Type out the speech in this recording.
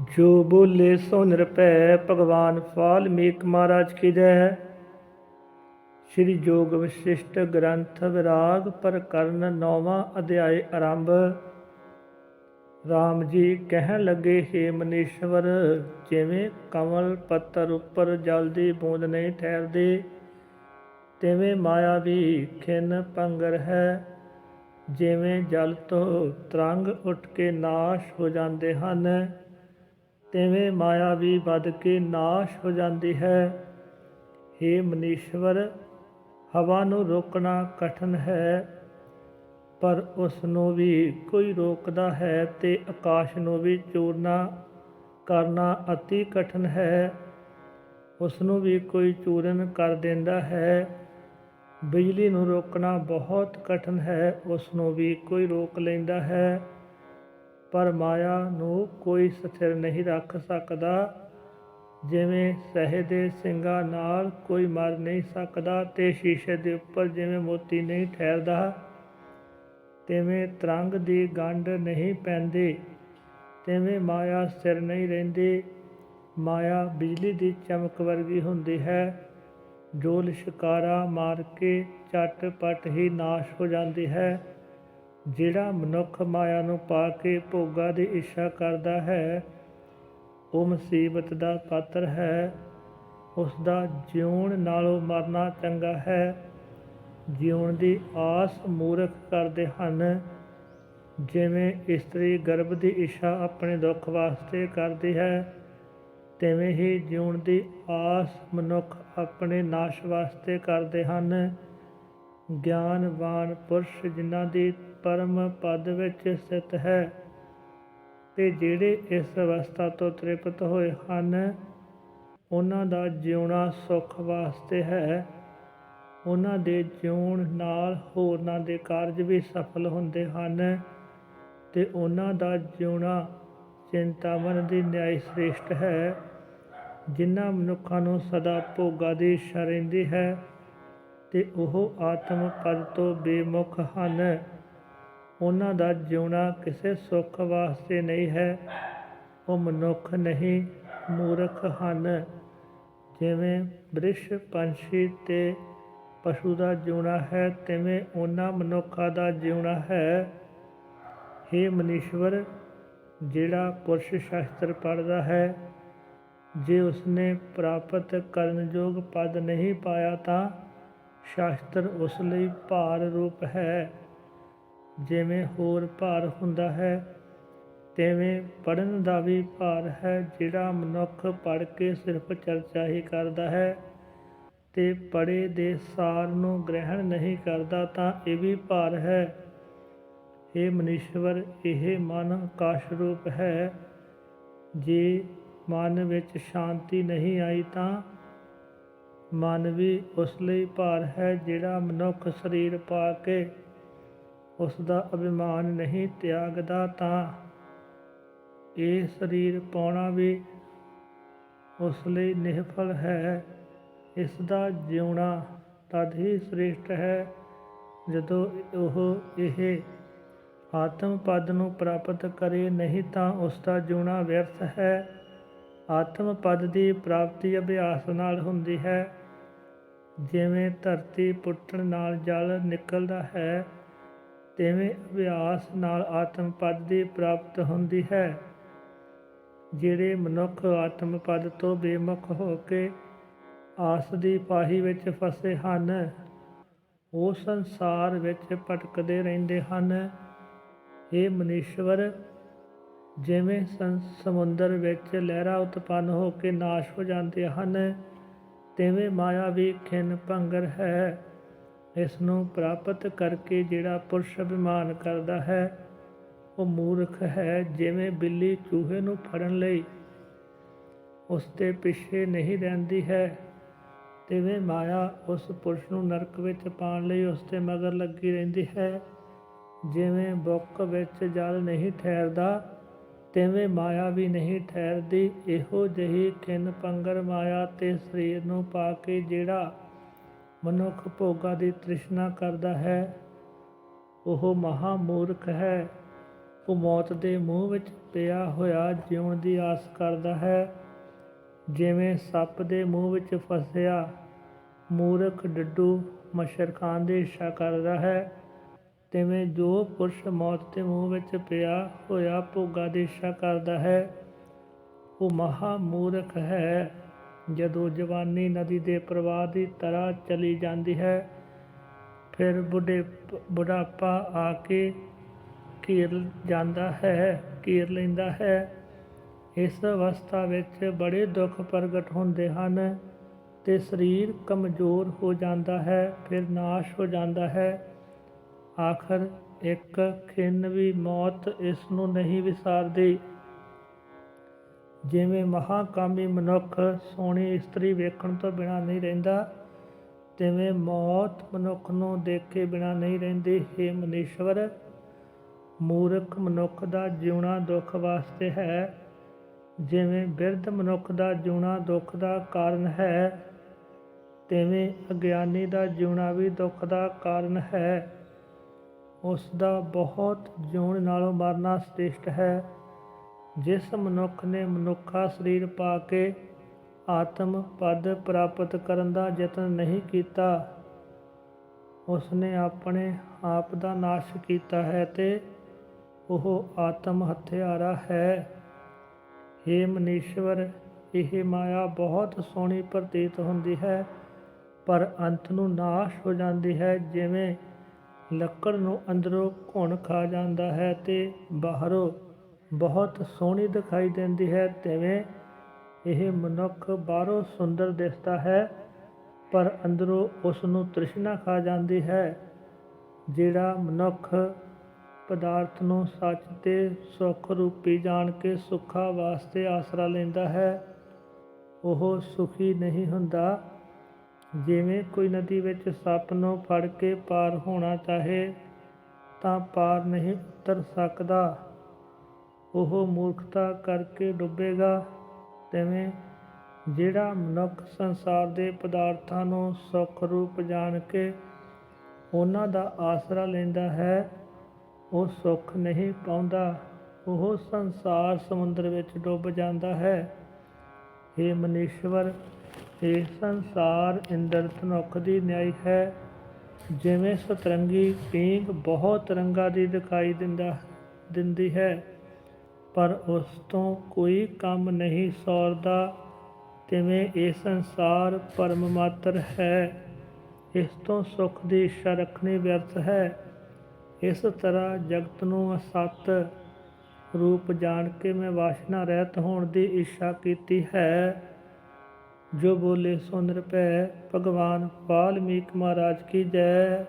ਜੋ ਬੋਲੇ ਸੋ ਨਿਰਭੈ ਭਗਵਾਨ ਵਾਲਮੀਕ ਮਹਾਰਾਜ ਕੀ ਜੈ। ਸ੍ਰੀ ਜੋਗ ਵਿਸ਼ਿਸ਼ਟ ਗ੍ਰੰਥ ਵਿਰਾਗ ਪ੍ਰਕਰਨ ਨੌਵਾਂ ਅਧਿਆਇ ਆਰੰਭ। ਰਾਮ ਜੀ ਕਹਿਣ ਲੱਗੇ, ਹੇ ਮਨੀਸ਼ਵਰ, ਜਿਵੇਂ ਕਮਲ ਪੱਤਰ ਉੱਪਰ ਜਲ ਦੀ ਬੂੰਦ ਨਹੀਂ ਠਹਿਰਦੀ, ਤਿਵੇਂ ਮਾਇਆ ਵੀ ਖਿੰਨ ਪੰਗਰ ਹੈ। ਜਿਵੇਂ ਜਲ ਤੋਂ ਤਰੰਗ ਉੱਠ ਕੇ ਨਾਸ਼ ਹੋ ਜਾਂਦੇ ਹਨ ਤਿਵੇਂ ਮਾਇਆ ਵੀ ਵੱਧ ਕੇ ਨਾਸ਼ ਹੋ ਜਾਂਦੀ ਹੈ। हे ਮਨੀਸ਼ਵਰ, ਹਵਾ ਨੂੰ ਰੋਕਣਾ ਕਠਨ ਹੈ, ਪਰ ਉਸ ਨੂੰ ਵੀ ਕੋਈ ਰੋਕਦਾ ਹੈ ਤੇ ਆਕਾਸ਼ ਨੂੰ ਵੀ ਚੂਰਨਾ ਕਰਨਾ ਅਤੀ ਕਠਨ ਹੈ। ਉਸ ਨੂੰ ਵੀ ਕੋਈ ਚੂਰਨ ਕਰ ਦਿੰਦਾ ਹੈ। ਬਿਜਲੀ ਨੂੰ ਰੋਕਣਾ ਬਹੁਤ ਕਠਨ ਹੈ, ਉਸ ਨੂੰ ਵੀ ਕੋਈ ਰੋਕ ਲੈਂਦਾ ਹੈ। ਪਰ ਮਾਇਆ ਨੂੰ ਕੋਈ ਸਥਿਰ ਨਹੀਂ ਰੱਖ ਸਕਦਾ। ਜਿਵੇਂ ਸਹੇ ਦੇ ਸਿੰਘਾਂ ਨਾਲ ਕੋਈ ਮਰ ਨਹੀਂ ਸਕਦਾ ਤੇ ਸ਼ੀਸ਼ੇ ਦੇ ਉੱਪਰ ਜਿਵੇਂ ਮੋਤੀ ਨਹੀਂ ਠਹਿਰਦਾ, ਤਿਵੇਂ ਤਰੰਗ ਦੀ ਗੰਢ ਨਹੀਂ ਪੈਂਦੀ, ਤਿਵੇਂ ਮਾਇਆ ਸਥਿਰ ਨਹੀਂ ਰਹਿੰਦੀ। ਮਾਇਆ ਬਿਜਲੀ ਦੀ ਚਮਕ ਵਰਗੀ ਹੁੰਦੀ ਹੈ। ਜੋ ਲਿਸ਼ਕਾਰਾ ਮਾਰ ਕੇ ਝਟ ਪਟ ਹੀ ਨਾਸ਼ ਹੋ ਜਾਂਦੀ ਹੈ। ਜਿਹੜਾ ਮਨੁੱਖ ਮਾਇਆ ਨੂੰ ਪਾ ਕੇ ਭੋਗਾ ਦੀ ਇੱਛਾ ਕਰਦਾ ਹੈ, ਉਹ ਮੁਸੀਬਤ ਦਾ ਪਾਤਰ ਹੈ। ਉਸ ਦਾ ਜਿਉਣ ਨਾਲੋਂ ਮਰਨਾ ਚੰਗਾ ਹੈ। ਜਿਉਣ ਦੀ ਆਸ ਮੂਰਖ ਕਰਦੇ ਹਨ, ਜਿਵੇਂ ਇਸਤਰੀ ਗਰਭ ਦੀ ਇੱਛਾ ਆਪਣੇ ਦੁੱਖ ਵਾਸਤੇ ਕਰਦੀ ਹੈ, ਤਿਵੇਂ ਹੀ ਜਿਉਣ ਦੀ ਆਸ ਮਨੁੱਖ ਆਪਣੇ ਨਾਸ਼ ਵਾਸਤੇ ਕਰਦੇ ਹਨ। ਗਿਆਨਵਾਨ ਪੁਰਸ਼ ਜਿਨ੍ਹਾਂ ਦੀ ਪਰਮ ਪਦ ਵਿੱਚ ਸਥਿਤ ਹੈ। ਤੇ ਜਿਹੜੇ ਇਸ ਅਵਸਥਾ ਤੋਂ ਤ੍ਰਿਪਤ ਹੋਏ ਹਨ, ਉਹਨਾਂ ਦਾ ਜਿਉਣਾ ਸੁਖ ਵਾਸਤੇ ਹੈ। ਉਹਨਾਂ ਦੇ ਜਿਉਣ ਨਾਲ ਹੋਰਨਾਂ ਦੇ ਕਾਰਜ ਵੀ ਸਫਲ ਹੁੰਦੇ ਹਨ ਤੇ ਉਹਨਾਂ ਦਾ ਜਿਉਣਾ ਚਿੰਤਾਵਨ ਦੀ ਨਿਆਇ ਸ੍ਰੇਸ਼ਟ ਹੈ। ਜਿਨ੍ਹਾਂ ਮਨੁੱਖਾਂ ਨੂੰ ਸਦਾ ਭੋਗਾ ਦੀ ਇੱਛਾ ਰਹਿੰਦੀ ਹੈ ਤੇ ਉਹ ਆਤਮ ਪਦ ਤੋਂ ਬੇਮੁਖ ਹਨ। ਉਹਨਾਂ ਦਾ ਜਿਉਣਾ ਕਿਸੇ ਸੁੱਖ ਵਾਸਤੇ ਨਹੀਂ ਹੈ। ਉਹ ਮਨੁੱਖ ਨਹੀਂ, ਮੂਰਖ ਹਨ। ਜਿਵੇਂ ਬ੍ਰਿਸ਼ ਪੰਛੀ ਤੇ ਪਸ਼ੂ ਦਾ ਜਿਉਣਾ ਹੈ, ਤਿਵੇਂ ਉਹਨਾਂ ਮਨੁੱਖਾਂ ਦਾ ਜਿਉਣਾ ਹੈ। हे ਮਨੀਸ਼ਵਰ, ਜਿਹੜਾ ਪੁਰਸ਼ ਸ਼ਾਸਤਰ ਪੜ੍ਹਦਾ ਹੈ, ਜੇ ਉਸਨੇ ਪ੍ਰਾਪਤ ਕਰਨ ਯੋਗ ਪਦ ਨਹੀਂ ਪਾਇਆ ਤਾਂ ਸ਼ਾਸਤਰ ਉਸ ਲਈ ਭਾਰ ਰੂਪ ਹੈ। ਜਿਵੇਂ ਹੋਰ ਭਾਰ ਹੁੰਦਾ ਹੈ, ਤਿਵੇਂ ਪੜਨ ਦਾ ਵੀ ਭਾਰ ਹੈ, ਜਿਹੜਾ ਮਨੁੱਖ ਪੜ ਕੇ ਸਿਰਫ ਚਰਚਾ ਹੀ ਕਰਦਾ ਹੈ ਤੇ ਪੜੇ ਦੇ ਸਾਰ ਨੂੰ ਗ੍ਰਹਿਣ ਨਹੀਂ ਕਰਦਾ, ਤਾਂ ਇਹ ਵੀ ਭਾਰ ਹੈ। ਇਹ ਮਨੀਸ਼ਵਰ, ਇਹ ਮਨ ਆਕਾਸ਼ ਰੂਪ ਹੈ। ਜੇ ਮਨ ਵਿੱਚ ਸ਼ਾਂਤੀ ਨਹੀਂ ਆਈ, ਤਾਂ ਮਨ ਵੀ ਉਸ ਲਈ ਭਾਰ ਹੈ, ਜਿਹੜਾ ਮਨੁੱਖ ਸਰੀਰ ਪਾ ਕੇ ਉਸ ਦਾ ਅਭਿਮਾਨ ਨਹੀਂ ਤਿਆਗਦਾ ਤਾਂ ਇਹ ਸਰੀਰ ਪਾਉਣਾ ਵੀ ਉਸ ਲਈ ਨਿਹਫਲ ਹੈ। ਇਸ ਦਾ ਜਿਉਣਾ ਤਦ ਹੀ ਸ੍ਰੇਸ਼ਟ ਹੈ ਜਦੋਂ ਉਹ ਇਹ ਆਤਮ ਪਦ ਨੂੰ ਪ੍ਰਾਪਤ ਕਰੇ, ਨਹੀਂ ਤਾਂ ਉਸ ਦਾ ਜਿਉਣਾ ਵਿਅਰਥ ਹੈ। ਆਤਮ ਪਦ ਦੀ ਪ੍ਰਾਪਤੀ ਅਭਿਆਸ ਨਾਲ ਹੁੰਦੀ ਹੈ। ਜਿਵੇਂ ਧਰਤੀ ਪੁੱਟਣ ਨਾਲ ਜਲ ਨਿਕਲਦਾ ਹੈ ਤਿਵੇਂ ਅਭਿਆਸ ਨਾਲ ਆਤਮ ਪਦ ਦੀ ਪ੍ਰਾਪਤ ਹੁੰਦੀ ਹੈ। ਜਿਹੜੇ ਮਨੁੱਖ ਆਤਮ ਪਦ ਤੋਂ ਬੇਮੁਖ ਹੋ ਕੇ ਆਸ ਦੀ ਪਾਹੀ ਵਿੱਚ ਫਸੇ ਹਨ, ਉਹ ਸੰਸਾਰ ਵਿੱਚ ਭਟਕਦੇ ਰਹਿੰਦੇ ਹਨ। ਇਹ ਮਨੀਸ਼ਵਰ, ਜਿਵੇਂ ਸਮੁੰਦਰ ਵਿੱਚ ਲਹਿਰਾਂ ਉਤਪੰਨ ਹੋ ਕੇ ਨਾਸ਼ ਹੋ ਜਾਂਦੇ ਹਨ, ਤਿਵੇਂ ਮਾਇਆ ਵੀ ਖਿੰਨ ਭੰਗਰ ਹੈ। ਇਸ ਨੂੰ ਪ੍ਰਾਪਤ ਕਰਕੇ ਜਿਹੜਾ ਪੁਰਸ਼ ਅਭਿਮਾਨ ਕਰਦਾ ਹੈ, ਉਹ ਮੂਰਖ ਹੈ ਜਿਵੇਂ ਬਿੱਲੀ ਚੂਹੇ ਨੂੰ ਫੜਨ ਲਈ। ਉਸ ਦੇ ਪਿੱਛੇ ਨਹੀਂ ਰਹਿੰਦੀ ਹੈ। ਤਿਵੇਂ ਮਾਇਆ ਉਸ ਪੁਰਸ਼ ਨੂੰ ਨਰਕ ਵਿੱਚ ਪਾਉਣ ਲਈ ਉਸ ਦੇ ਮਗਰ ਲੱਗੀ ਰਹਿੰਦੀ ਹੈ। ਜਿਵੇਂ ਬੁੱਕ ਵਿੱਚ ਜਲ ਨਹੀਂ ਠਹਿਰਦਾ, ਤਿਵੇਂ ਮਾਇਆ ਵੀ ਨਹੀਂ ਠਹਿਰਦੀ। ਇਹੋ ਜਿਹੀ ਕਿਨ ਪੰਗਰ ਮਾਇਆ ਤੇ ਸਰੀਰ ਨੂੰ ਪਾ ਕੇ ਜਿਹੜਾ ਮਨੁੱਖ ਭੋਗਾ ਦੀ ਤ੍ਰਿਸ਼ਨਾ ਕਰਦਾ ਹੈ। ਉਹ ਮਹਾ ਮੂਰਖ ਹੈ। ਉਹ ਮੌਤ ਦੇ ਮੂੰਹ ਵਿੱਚ ਪਿਆ ਹੋਇਆ ਜਿਉਣ ਦੀ ਆਸ ਕਰਦਾ ਹੈ। ਜਿਵੇਂ ਸੱਪ ਦੇ ਮੂੰਹ ਵਿੱਚ ਫਸਿਆ, ਮੂਰਖ ਡੱਡੂ ਮੱਛਰ ਖਾਣ ਦੀ ਇੱਛਾ ਕਰਦਾ ਹੈ। ਤਿਵੇਂ ਜੋ ਪੁਰਸ਼ ਮੌਤ ਦੇ ਮੂੰਹ ਵਿੱਚ ਪਿਆ ਹੋਇਆ ਭੋਗਾ ਦੀ ਇੱਛਾ ਕਰਦਾ ਹੈ। ਉਹ ਮਹਾ ਮੂਰਖ ਹੈ। ਜਦੋਂ ਜਵਾਨੀ ਨਦੀ ਦੇ ਪ੍ਰਵਾਹ ਦੀ ਤਰ੍ਹਾਂ ਚਲੀ ਜਾਂਦੀ ਹੈ, ਫਿਰ ਬੁੱਢੇ ਬੁਢਾਪਾ ਆ ਕੇ ਘੇਰ ਜਾਂਦਾ ਹੈ, ਘੇਰ ਲੈਂਦਾ ਹੈ। ਇਸ ਅਵਸਥਾ ਵਿੱਚ ਬੜੇ ਦੁੱਖ ਪ੍ਰਗਟ ਹੁੰਦੇ ਹਨ ਤੇ ਸਰੀਰ ਕਮਜ਼ੋਰ ਹੋ ਜਾਂਦਾ ਹੈ, ਫਿਰ ਨਾਸ਼ ਹੋ ਜਾਂਦਾ ਹੈ। ਆਖਰ ਇੱਕ ਖਿੰਨ ਵੀ ਮੌਤ ਇਸ ਨੂੰ ਨਹੀਂ ਵਿਸਾਰਦੀ। ਜਿਵੇਂ ਮਹਾਕਾਮੀ ਮਨੁੱਖ ਸੋਹਣੀ ਇਸਤਰੀ ਵੇਖਣ ਤੋਂ ਬਿਨਾ ਨਹੀਂ ਰਹਿੰਦਾ, ਤਿਵੇਂ ਮੌਤ ਮਨੁੱਖ ਨੂੰ ਦੇਖੇ ਬਿਨਾ ਨਹੀਂ ਰਹਿੰਦੀ, ਹੈ ਮਨੀਸ਼ਵਰ, ਮੂਰਖ ਮਨੁੱਖ ਦਾ ਜਿਉਣਾ ਦੁੱਖ ਵਾਸਤੇ ਹੈ। ਜਿਵੇਂ ਬਿਰਧ ਮਨੁੱਖ ਦਾ ਜਿਉਣਾ ਦੁੱਖ ਦਾ ਕਾਰਨ ਹੈ, ਤਿਵੇਂ ਅਗਿਆਨੀ ਦਾ ਜਿਉਣਾ ਵੀ ਦੁੱਖ ਦਾ ਕਾਰਨ ਹੈ। ਉਸ ਦਾ ਬਹੁਤ ਜਿਉਣ ਨਾਲੋਂ ਮਰਨਾ ਸ੍ਰੇਸ਼ਟ ਹੈ। ਜਿਸ ਮਨੁੱਖ ਨੇ ਮਨੁੱਖਾ ਸਰੀਰ ਪਾ ਕੇ ਆਤਮ ਪਦ ਪ੍ਰਾਪਤ ਕਰਨ ਦਾ ਯਤਨ ਨਹੀਂ ਕੀਤਾ ਉਸ ਨੇ ਆਪਣੇ ਆਪ ਦਾ ਨਾਸ਼ ਕੀਤਾ ਹੈ ਤੇ ਉਹ ਆਤਮ ਹਥਿਆਰਾ ਹੈ। हे ਮਨੀਸ਼ਵਰ, ਇਹ ਮਾਇਆ ਬਹੁਤ ਸੋਹਣੀ ਪ੍ਰਤੀਤ ਹੁੰਦੀ ਹੈ, ਪਰ ਅੰਤ ਨੂੰ ਨਾਸ਼ ਹੋ ਜਾਂਦੀ ਹੈ, ਜਿਵੇਂ ਲੱਕੜ ਨੂੰ ਅੰਦਰੋਂ ਘੁਣ ਖਾ ਜਾਂਦਾ ਹੈ ਤੇ ਬਾਹਰੋਂ ਬਹੁਤ ਸੋਹਣੀ ਦਿਖਾਈ ਦਿੰਦੀ ਹੈ, ਤਿਵੇਂ ਇਹ ਮਨੁੱਖ ਬਾਹਰੋਂ ਸੁੰਦਰ ਦਿਸਦਾ ਹੈ, ਪਰ ਅੰਦਰੋਂ ਉਸ ਨੂੰ ਤ੍ਰਿਸ਼ਨਾ ਖਾ ਜਾਂਦੀ ਹੈ, ਜਿਹੜਾ ਮਨੁੱਖ ਪਦਾਰਥ ਨੂੰ ਸੱਚ ਤੇ ਸੁੱਖ ਰੂਪੀ ਜਾਣ ਕੇ ਸੁੱਖਾ ਵਾਸਤੇ ਆਸਰਾ ਲੈਂਦਾ ਹੈ। ਉਹ ਸੁਖੀ ਨਹੀਂ ਹੁੰਦਾ, ਜਿਵੇਂ ਕੋਈ ਨਦੀ ਵਿੱਚ ਸੱਪ ਨੂੰ ਫੜ ਕੇ ਪਾਰ ਹੋਣਾ ਚਾਹੇ, ਤਾਂ ਪਾਰ ਨਹੀਂ ਉਤਰ ਸਕਦਾ। ਉਹ ਮੂਰਖਤਾ ਕਰਕੇ ਡੁੱਬੇਗਾ। ਤਿਵੇਂ ਜਿਹੜਾ ਮਨੁੱਖ ਸੰਸਾਰ ਦੇ ਪਦਾਰਥਾਂ ਨੂੰ ਸੁੱਖ ਰੂਪ ਜਾਣ ਕੇ ਉਹਨਾਂ ਦਾ ਆਸਰਾ ਲੈਂਦਾ ਹੈ, ਉਹ ਸੁੱਖ ਨਹੀਂ ਪਾਉਂਦਾ। ਉਹ ਸੰਸਾਰ ਸਮੁੰਦਰ ਵਿੱਚ ਡੁੱਬ ਜਾਂਦਾ ਹੈ। हे ਮਨੀਸ਼ਵਰ ਇਹ ਸੰਸਾਰ, ਇੰਦਰ ਧਨੁਖ ਦੀ ਨਿਆਈ ਹੈ। ਜਿਵੇਂ ਸਤਰੰਗੀ ਪੀਂਗ ਬਹੁਤ ਰੰਗਾਂ ਦੀ ਦਿਖਾਈ ਦਿੰਦਾ, ਦਿੰਦੀ ਹੈ। ਪਰ ਉਸ ਤੋਂ ਕੋਈ ਕੰਮ ਨਹੀਂ ਸੌਰਦਾ। ਤਿਵੇਂ ਇਹ ਸੰਸਾਰ ਪਰਮ ਮਾਤਰ ਹੈ। ਇਸ ਤੋਂ ਸੁਖ ਦੀ ਇੱਛਾ ਰੱਖਣੀ ਵਿਅਰਥ ਹੈ। ਇਸ ਤਰ੍ਹਾਂ ਜਗਤ ਨੂੰ ਅਸਤ ਰੂਪ ਜਾਣ ਕੇ ਮੈਂ ਵਾਸ਼ਨਾ ਰਹਿਤ ਹੋਣ ਦੀ ਇੱਛਾ ਕੀਤੀ ਹੈ। ਜੋ ਬੋਲੇ ਸੋ ਨਿਰਭੈ ਭਗਵਾਨ ਵਾਲਮੀਕ ਮਹਾਰਾਜ ਕੀ ਜੈ।